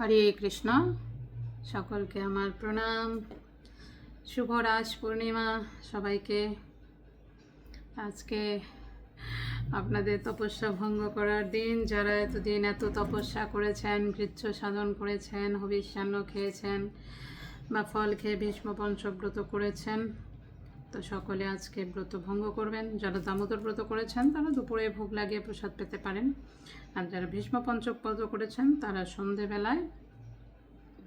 হরে কৃষ্ণ। সকলকে আমার প্রণাম। শুভ রাজ পূর্ণিমা সবাইকে। আজকে আপনাদের তপস্যা ভঙ্গ করার দিন। যারা এতদিন এত তপস্যা করেছেন, কৃচ্ছ সাধন করেছেন, হবিষ্যান্ন খেয়েছেন বা ফল খেয়ে ভীষ্ম পঞ্চব্রত করেছেন তো সকলে আজকে ব্রত ভঙ্গ করবেন। যারা দামোদর ব্রত করেছেন, তারা দুপুরে ভোগ লাগিয়ে প্রসাদ পেতে পারেন। আর যারা ভীষ্ম পঞ্চক ব্রত করেছেন, তারা সন্ধেবেলায়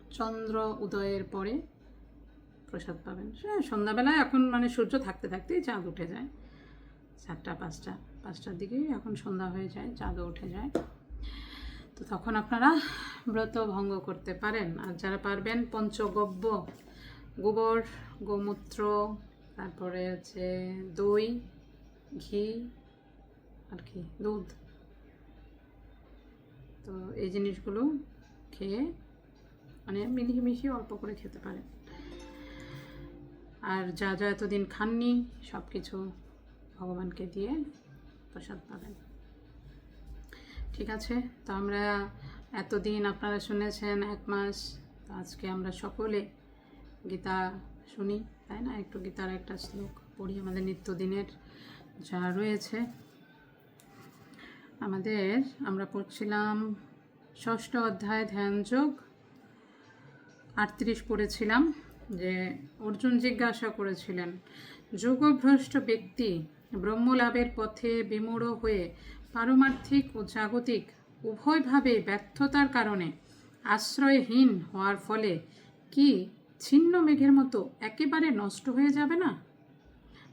চন্দ্র উদয়ের পরে প্রসাদ পাবেন। সে সন্ধ্যাবেলায় এখন মানে সূর্য থাকতে থাকতেই চাঁদ উঠে যায়। চারটা, পাঁচটা, পাঁচটার দিকেই এখন সন্ধ্যা হয়ে যায়, চাঁদও উঠে যায়। তো তখন আপনারা ব্রত ভঙ্গ করতে পারেন। আর যারা পারবেন, পঞ্চগব্য, গোবর, গোমূত্র তারপরে হচ্ছে দই, ঘি, আর কি, দুধ। তো এই জিনিসগুলো খেয়ে মানে মিলিয়ে মিশিয়ে অল্প করে খেতে পারেন আর যা যা এতদিন খাননি সব কিছু ভগবানকে দিয়ে প্রসাদ পাবেন। ঠিক আছে, তো আমরা এতদিন আপনারা শুনেছেন এক মাস আজকে আমরা সকলে গীতা শুনি। তাই না? একটু গীতার একটা শ্লোক পড়ি, আমাদের নিত্যদিনের যা রয়েছে। আমাদের, আমরা পড়ছিলাম ষষ্ঠ অধ্যায় ধ্যানযোগ আটত্রিশ পড়েছিলাম যে অর্জুন জিজ্ঞাসা করেছিলেন, যোগভ্রষ্ট ব্যক্তি ব্রহ্মলাভের পথে বিমূঢ় হয়ে পারমার্থিক ও জাগতিক উভয়ভাবে ব্যর্থতার কারণে আশ্রয়হীন হওয়ার ফলে কি ছিন্ন মেঘের মতো একেবারে নষ্ট হয়ে যাবে না?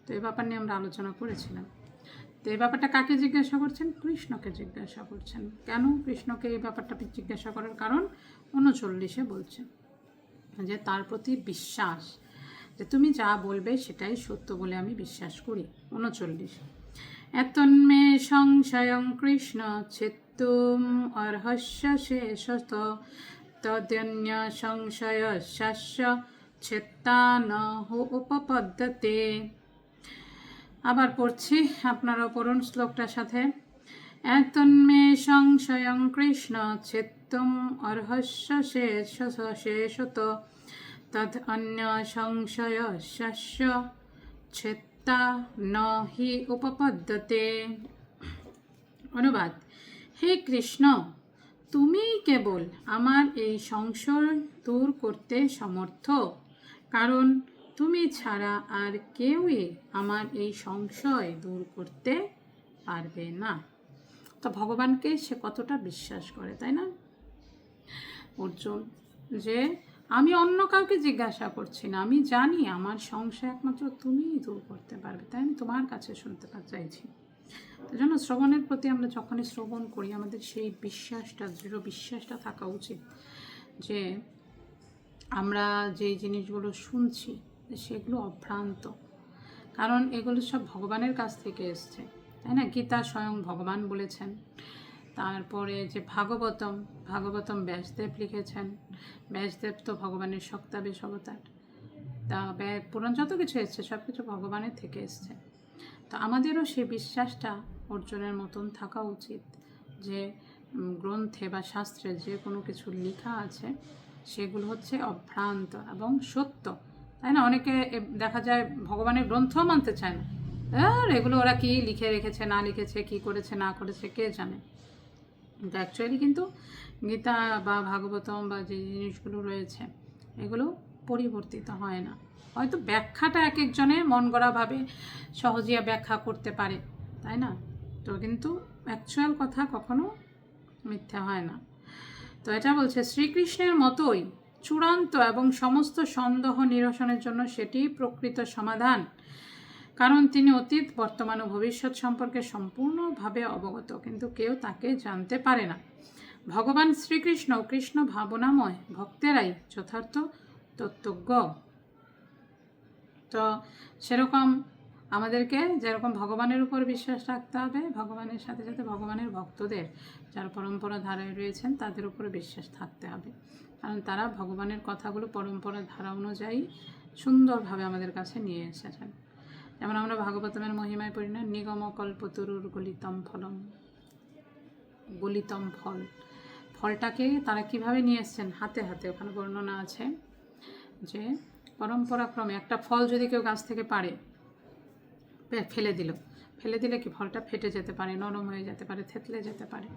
তো এই ব্যাপার নিয়ে আমরা আলোচনা করেছিলাম। তো এই ব্যাপারটা কাকে জিজ্ঞাসা করছেন? কৃষ্ণকে জিজ্ঞাসা করছেন। কেন কৃষ্ণকে এই ব্যাপারটা জিজ্ঞাসা করার কারণ? উনচল্লিশে বলছেন যে তার প্রতি বিশ্বাস, যে তুমি যা বলবে সেটাই সত্য বলে আমি বিশ্বাস করি। উনচল্লিশ। এতন্মে সংশয়ং কৃষ্ণ চেত্তুম অর্হস্য শেষত তদন্য সংশয় শাস্য চেত্তা ন উপপদ্ধতে আবার পড়ছি আপনারা পড়ুন শ্লোকটার সাথে। এতন্মে সংশয়ং কৃষ্ণ চেত্তুম অর্হস্য শেষ শেষত তদ অন্য সংশয় শস্য ছেত্তা ন হি উপপদ্ধতে অনুবাদ হে কৃষ্ণ তুমি কেবল আমার এই সংশয় দূর করতে সমর্থ? কারণ তুমি ছাড়া আর কেউই আমার এই সংশয় দূর করতে পারবে না। তো ভগবানকে সে কতটা বিশ্বাস করে, তাই না? অর্জুন, যে আমি অন্য কাউকে জিজ্ঞাসা করছি না, আমি জানি আমার সংশয় একমাত্র তুমিই দূর করতে পারবে, তাই আমি তোমার কাছে শুনতে চাইছি। জন্য শ্রবণের প্রতি আমরা যখনই শ্রবণ করি, আমাদের সেই বিশ্বাসটা, দৃঢ় বিশ্বাসটা থাকা উচিত যে আমরা যে জিনিসগুলো শুনছি, সেগুলো অভ্রান্ত। কারণ এগুলো সব ভগবানের কাছ থেকে এসছে, তাই না? গীতা স্বয়ং ভগবান বলেছেন। তারপরে যে ভাগবতম ভাগবতম ব্যাসদেব লিখেছেন। ব্যাসদেব তো ভগবানের সক্তাবেশ অবতার। তা পুরাণ যত কিছু এসছে সব কিছু ভগবানের থেকে এসছে। তো আমাদেরও সে বিশ্বাসটা অর্জনের মতন থাকা উচিত যে গ্রন্থে বা শাস্ত্রে যে কোনো কিছু লেখা আছে, সেগুলো হচ্ছে অভ্রান্ত এবং সত্য। তাই না? অনেকে দেখা যায় ভগবানের গ্রন্থ মানতে চায় না। আর এগুলো ওরা কি লিখে রেখেছে, না লিখেছে, কি করেছে, না করেছে, কে জানে? কিন্তু অ্যাকচুয়ালি কিন্তু গীতা বা ভাগবতম বা যে জিনিসগুলো রয়েছে, এগুলো পরিবর্তিত হয় না। হয়তো ব্যাখ্যাটা এক একজনে মন গড়াভাবে সহজিয়া ব্যাখ্যা করতে পারে, তাই না? তো কিন্তু অ্যাকচুয়াল কথা কখনো মিথ্যা হয় না। তো এটা বলছে, শ্রীকৃষ্ণের মতোই চূড়ান্ত এবং সমস্ত সন্দেহ নিরসনের জন্য সেটি প্রকৃত সমাধান। কারণ তিনি অতীত, বর্তমান ও ভবিষ্যৎ সম্পর্কে সম্পূর্ণভাবে অবগত, কিন্তু কেউ তাকে জানতে পারে না। ভগবান শ্রীকৃষ্ণ কৃষ্ণ ভাবনাময় ভক্তেরাই যথার্থ তত্ত্বজ্ঞ। তো সেরকম আমাদেরকে যেরকম ভগবানের উপর বিশ্বাস রাখতে হবে, ভগবানের সাথে সাথে ভগবানের ভক্তদের যারা পরম্পরা ধারায় রয়েছেন তাদের উপরে বিশ্বাস থাকতে হবে। কারণ তারা ভগবানের কথাগুলো পরম্পরা ধারা অনুযায়ী সুন্দরভাবে আমাদের কাছে নিয়ে এসেছেন। যেমন আমরা ভাগবতমের মহিমায় পড়ি না, নিগম কল্পতরুর গলিতম ফলম। গলিতম ফল। ফলটাকে তারা কীভাবে নিয়ে এসছেন? হাতে হাতে। ওখানে বর্ণনা আছে যে পরম্পরাক্রমে একটা ফল যদি কেউ গাছ থেকে পারে ফেলে দিল। ফেলে দিলে কি ফলটা ফেটে যেতে পারে, নরম হয়ে যেতে পারে, থেতলে যেতে পারে?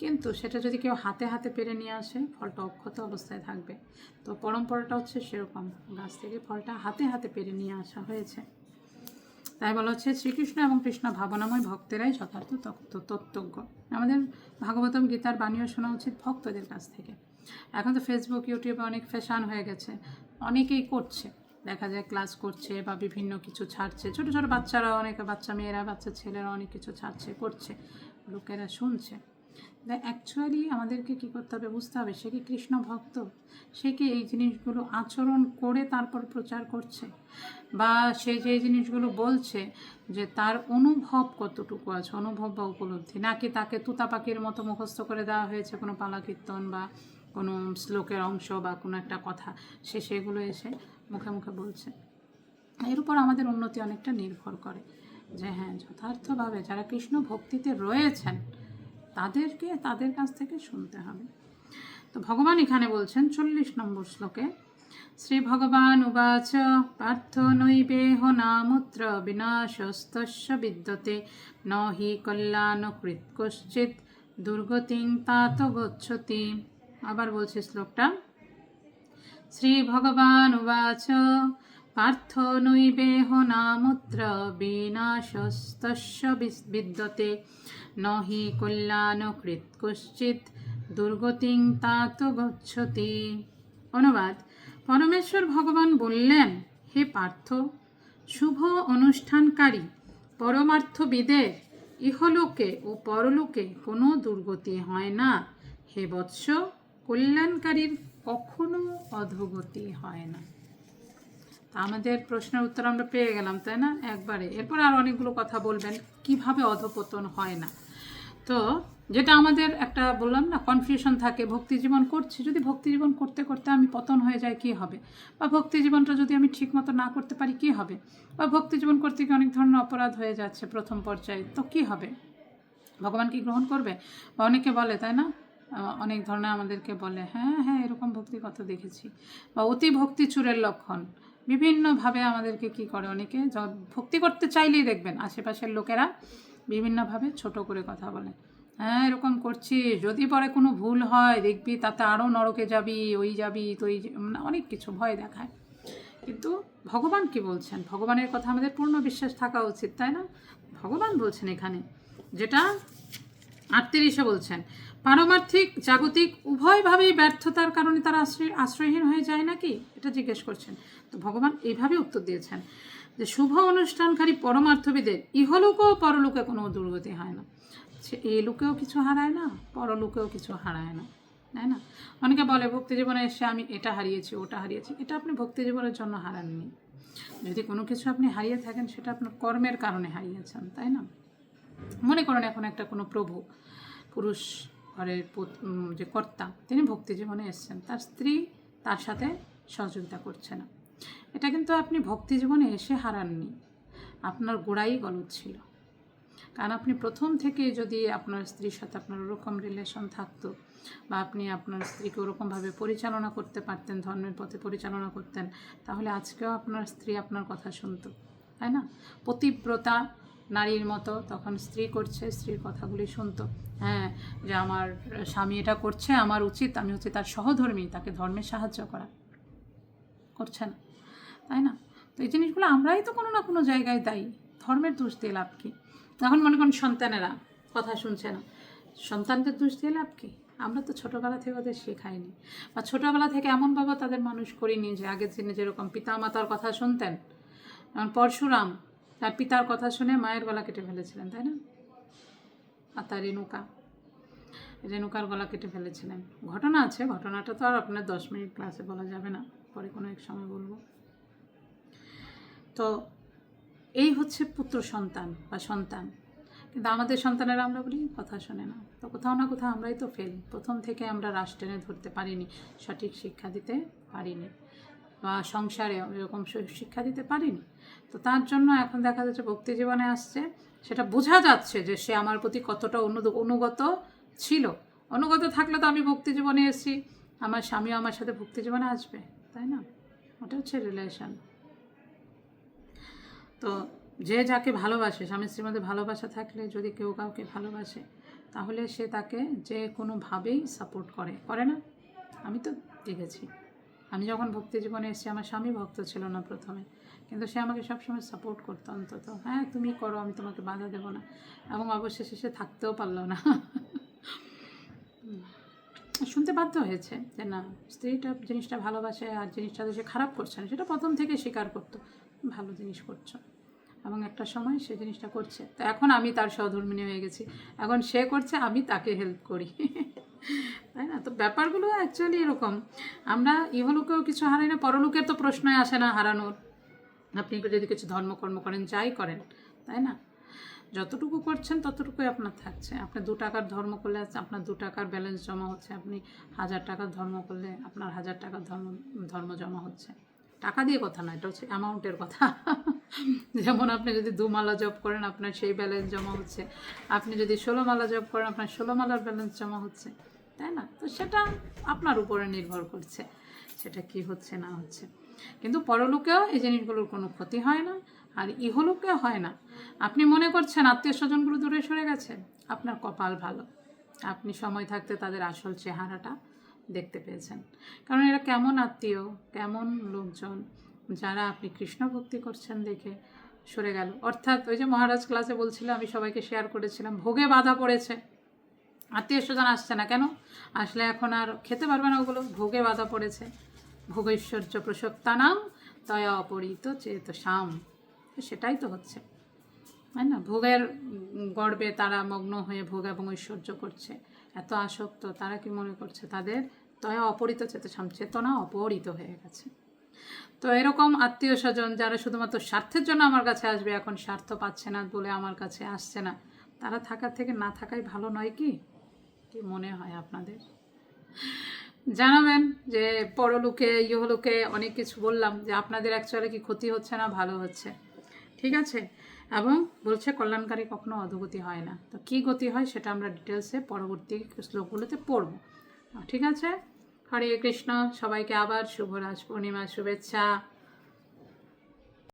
কিন্তু সেটা যদি কেউ হাতে হাতে পেরে নিয়ে আসে, ফলটা অক্ষত অবস্থায় থাকবে। তো পরম্পরাটা হচ্ছে সেরকম, গাছ থেকে ফলটা হাতে হাতে পেরে নিয়ে আসা হয়েছে। তাই বলা হচ্ছে, শ্রীকৃষ্ণ এবং কৃষ্ণ ভাবনাময় ভক্তেরাই যথার্থ তত্ত্ব, তত্ত্বজ্ঞ। আমাদের ভাগবতম গীতার বাণীও শোনা উচিত ভক্তদের কাছ থেকে। এখন তো ফেসবুক ইউটিউবে অনেক ফ্যাশান হয়ে গেছে। অনেকেই করছে। দেখা যায় ক্লাস করছে বা বিভিন্ন কিছু ছাড়ছে। ছোটো ছোটো বাচ্চারা অনেকে বাচ্চা মেয়েরা, বাচ্চা ছেলেরা অনেক কিছু ছাড়ছে, করছে, লোকেরা শুনছে। অ্যাকচুয়ালি আমাদেরকে কী করতে হবে বুঝতে হবে, সে কি কৃষ্ণ ভক্ত? সে কি এই জিনিসগুলো আচরণ করে তারপর প্রচার করছে? বা সে যে জিনিসগুলো বলছে যে তার অনুভব কতটুকু আছে, অনুভব বা উপলব্ধি? নাকি তাকে তুতা পাখির মতো মুখস্থ করে দেওয়া হয়েছে কোনো পালা কীর্তন বা কোনো শ্লোকের অংশ বা কোনো একটা কথা, সে সেগুলো এসে মুখে মুখে বলছে। এর উপর আমাদের উন্নতি অনেকটা নির্ভর করে যে হ্যাঁ যথার্থভাবে যারা কৃষ্ণ ভক্তিতে রয়েছেন, তাদেরকে তাদের কাছ থেকে শুনতে হবে। তো ভগবান এখানে বলছেন চল্লিশ নম্বর শ্লোকে, শ্রী ভগবান উবাচ, পার্থ নৈবেহ নামুত্র বিনাশস্তস্য বিদ্যতে, ন হি কল্যাণ কৃত কশ্চিৎ দুর্গতিং তাত গচ্ছতি আবার বলছি শ্লোকটা। শ্রী ভগবান উবাচ, পার্থ নৈবেহ নামুত্র বিনাশস্তস্য বিদ্যতে। ন হি কল্যাণকৃত কশ্চিৎ, দুর্গতিং তাত গচ্ছতি। অনুবাদ, পরমেশ্বর ভগবান বললেন, হে পার্থ, শুভ অনুষ্ঠানকারী পরমার্থবিদের ইহলোকে ও পরলোকে কোনো দুর্গতি হয় না। হে বৎস কল্যাণকারীর কখনো অধোগতি হয় না। আমাদের প্রশ্নের উত্তর আমরা পেয়ে গেলাম, তাই না? একবারে। এরপর আর অনেকগুলো কথা বলবেন, কীভাবে অধপতন হয় না। তো যেটা আমাদের একটা বললাম না কনফিউশন থাকে, ভক্তি জীবন করছি, যদি ভক্তি জীবন করতে করতে আমি পতন হয়ে যাই, কি হবে? বা ভক্তি জীবনটা যদি আমি ঠিক মতো না করতে পারি, কি হবে? বা ভক্তি জীবন করতে গিয়ে অনেক ধরনের অপরাধ হয়ে যাচ্ছে প্রথম পর্যায়ে, তো কি হবে? ভগবান কি গ্রহণ করবে? বা অনেকে বলে, তাই না? অনেক ধরনের আমাদেরকে বলে হ্যাঁ হ্যাঁ এরকম ভক্তির কথা দেখেছি বা অতি ভক্তি চুরের লক্ষণ। বিভিন্নভাবে আমাদেরকে কি করে অনেকে? ভক্তি করতে চাইলেই দেখবেন আশেপাশের লোকেরা বিভিন্নভাবে ছোট করে কথা বলে হ্যাঁ এরকম করছি যদি পরে কোনো ভুল হয়, দেখবি তাতে আরও নরকে যাবি, ওই যাবি তো এই যে- মানে অনেক কিছু ভয় দেখায়। কিন্তু ভগবান কি বলছেন? ভগবানের কথা আমাদের পূর্ণ বিশ্বাস থাকা উচিত, তাই না? ভগবান বলছেন এখানে যেটা আটত্রিশে বলছেন, পারমার্থিক, জাগতিক, উভয়ভাবেই ব্যর্থতার কারণে তারা আশ্রয়, আশ্রয়হীন হয়ে যায় নাকি? এটা জিজ্ঞেস করছেন। তো ভগবান এইভাবে উত্তর দিয়েছেন যে, শুভ অনুষ্ঠানকারী পরমার্থবিদের ইহলোক ও পরলোকে কোনো দুর্গতি হয় না। সে এই লোকেও কিছু হারায় না, পরলোকেও কিছু হারায় না। তাই না? অনেকে বলে, ভক্তি জীবনে এসে আমি এটা হারিয়েছি, ওটা হারিয়েছি। এটা আপনি ভক্তি জীবনের জন্য হারাননি। যদি কোনো কিছু আপনি হারিয়ে থাকেন, সেটা আপনার কর্মের কারণে হারিয়েছেন, তাই না? মনে করেন এখন একটা কোনো প্রভু, পুরুষ ঘরের যে কর্তা, তিনি ভক্তি জীবনে এসছেন। তার স্ত্রী তার সাথে সহযোগিতা করছে না। এটা কিন্তু আপনি ভক্তি জীবনে এসে হারাননি। আপনার গোড়াই গলত ছিল। কারণ আপনি প্রথম থেকে যদি আপনার স্ত্রীর সাথে আপনার ওরকম রিলেশন থাকতো বা আপনি আপনার স্ত্রীকে ওরকমভাবে পরিচালনা করতে পারতেন, ধর্মের পথে পরিচালনা করতেন, তাহলে আজকেও আপনার স্ত্রী আপনার কথা শুনতো। তাই না? পতিব্রতা নারীর মতো, তখন স্ত্রী করছে, স্ত্রীর কথাগুলি শুনতো। হ্যাঁ যে আমার স্বামী এটা করছে, আমার উচিত, আমি হচ্ছে তার সহধর্মী, তাকে ধর্মে সাহায্য করা। করছে না। তাই না? তো এই জিনিসগুলো আমরাই তো কোনো না কোনো জায়গায় দায়ী। ধর্মের দোষ দিয়ে লাভ কি? তখন মনে করেন সন্তানেরা কথা শুনছে না। সন্তানদের দোষ দিয়ে লাভ কি? আমরা তো ছোটোবেলা থেকে ওদের শেখাইনি। বা ছোটোবেলা থেকে এমনভাবে তাদের মানুষ করিনি যে আগের দিনে যেরকম পিতা মাতার কথা শুনতেন। যেমন পরশুরাম তার পিতার কথা শুনে মায়ের গলা কেটে ফেলেছিলেন, তাই না? আর তার রেণুকা, রেণুকার গলা কেটে ফেলেছিলেন। ঘটনা আছে, ঘটনাটা তো আর আপনার দশ মিনিট ক্লাসে বলা যাবে না, পরে কোনো এক সময় বলব। তো এই হচ্ছে পুত্র সন্তান বা সন্তান। কিন্তু আমাদের সন্তানেরা আমরা বলি, কথা শোনে না। তো কোথাও না কোথাও আমরাই তো ফেল প্রথম থেকে আমরা রাশ টেনে ধরতে পারিনি, সঠিক শিক্ষা দিতে পারিনি। বা সংসারে এরকম শিক্ষা দিতে পারিনি। তো তার জন্য এখন দেখা যাচ্ছে ভক্তি জীবনে আসছে। সেটা বোঝা যাচ্ছে যে সে আমার প্রতি কতটা অনু অনুগত ছিল। অনুগত থাকলে তো আমি ভক্তি জীবনে এসেছি। আমার স্বামীও আমার সাথে ভক্তি জীবনে আসবে, তাই না? ওটা হচ্ছে রিলেশন তো যে যাকে ভালোবাসে, স্বামী স্ত্রীর মধ্যে ভালোবাসা থাকলে যদি কেউ কাউকে ভালোবাসে, তাহলে সে তাকে যে কোনোভাবেই সাপোর্ট করে। করে না? আমি তো দেখেছি। আমি যখন ভক্তি জীবনে এসেছি, আমার স্বামী ভক্ত ছিল না প্রথমে। কিন্তু সে আমাকে সবসময় সাপোর্ট করতো অন্তত। হ্যাঁ তুমি করো, আমি তোমাকে বাধা দেবো না। এবং অবশেষে সে থাকতেও পারল না। শুনতে বাধ্য হয়েছে যে না, স্ত্রীটা জিনিসটা ভালোবাসে আর জিনিসটা তো সে খারাপ করছে না, সেটা প্রথম থেকে স্বীকার করতো। ভালো জিনিস করছ। এবং একটা সময় সে জিনিসটা করছে। তো এখন আমি তার সহধর্মিনী হয়ে গেছি। এখন সে করছে, আমি তাকে হেল্প করি। তাই না? তো ব্যাপারগুলো অ্যাকচুয়ালি এরকম। আমরা ইহলোকেও কিছু হারাই না, পরলোকের তো প্রশ্নই আসে না হারানোর। আপনি যদি কিছু ধর্মকর্ম করেন, যাই করেন, তাই না? যতটুকু করছেন ততটুকুই আপনার থাকছে। আপনি দু টাকার ধর্ম করলে আপনার দু টাকার ব্যালেন্স জমা হচ্ছে, আপনি হাজার টাকার ধর্ম করলে আপনার হাজার টাকার ধর্ম ধর্ম জমা হচ্ছে। টাকা দিয়ে কথা না, এটা হচ্ছে অ্যামাউন্টের কথা। যেমন আপনি যদি দু মালা জব করেন, আপনার সেই ব্যালেন্স জমা হচ্ছে। আপনি যদি ষোলো মালা জব করেন, আপনার ষোলো মালার ব্যালেন্স জমা হচ্ছে। তাই না? তো সেটা আপনার উপরে নির্ভর করছে, সেটা কি হচ্ছে না হচ্ছে। কিন্তু পরলোকেও এই জিনিসগুলোর কোনো ক্ষতি হয় না, আর ইহলোকেও হয় না। আপনি মনে করছেন আত্মীয় স্বজনগুলো দূরে সরে গেছে? আপনার কপাল ভালো। আপনি সময় থাকতে তাদের আসল চেহারাটা দেখতে পেয়েছেন। কারণ এরা কেমন আত্মীয়, কেমন লোকজন, যারা আপনি কৃষ্ণ ভক্তি করছেন দেখে সরে গেল। অর্থাৎ ওই যে মহারাজ ক্লাসে বলছিল, আমি সবাইকে শেয়ার করেছিলাম, ভোগে বাধা পড়েছে। আত্মীয় স্বজন আসছে না কেন? আসলে এখন আর খেতে পারবে না ওগুলো। ভোগে বাধা পড়েছে। ভোগৈশ্বর্য প্রসক্তানাম তয়া অপরিত চেত শাম সেটাই তো হচ্ছে। তাই না? ভোগের গর্বে তারা মগ্ন হয়ে ভোগ এবং ঐশ্বর্য করছে। এত আসক্ত, তারা কি মনে করছে? তাদের তয়া অপরিত চেতসাম, চেতনা অপহরিত হয়ে গেছে। তো এরকম আত্মীয় স্বজন যারা শুধুমাত্র স্বার্থের জন্য আমার কাছে আসবে, এখন স্বার্থ পাচ্ছে না বলে আমার কাছে আসছে না, তারা থাকার থেকে না থাকাই ভালো, নয় কি? কি মনে হয় আপনাদের? জানাবেন যে পরলোকে, ইহলোকে অনেক কিছু বললাম যে আপনাদের অ্যাকচুয়ালি কি ক্ষতি হচ্ছে না ভালো হচ্ছে। ঠিক আছে? এবং বলছে কল্যাণকারী কখনো অধোগতি হয় না। তো কী গতি হয় সেটা আমরা ডিটেলসে পরবর্তী শ্লোকগুলোতে পড়ব। ঠিক আছে? হরে কৃষ্ণ, সবাইকে আবার শুভরাজ পূর্ণিমার শুভেচ্ছা।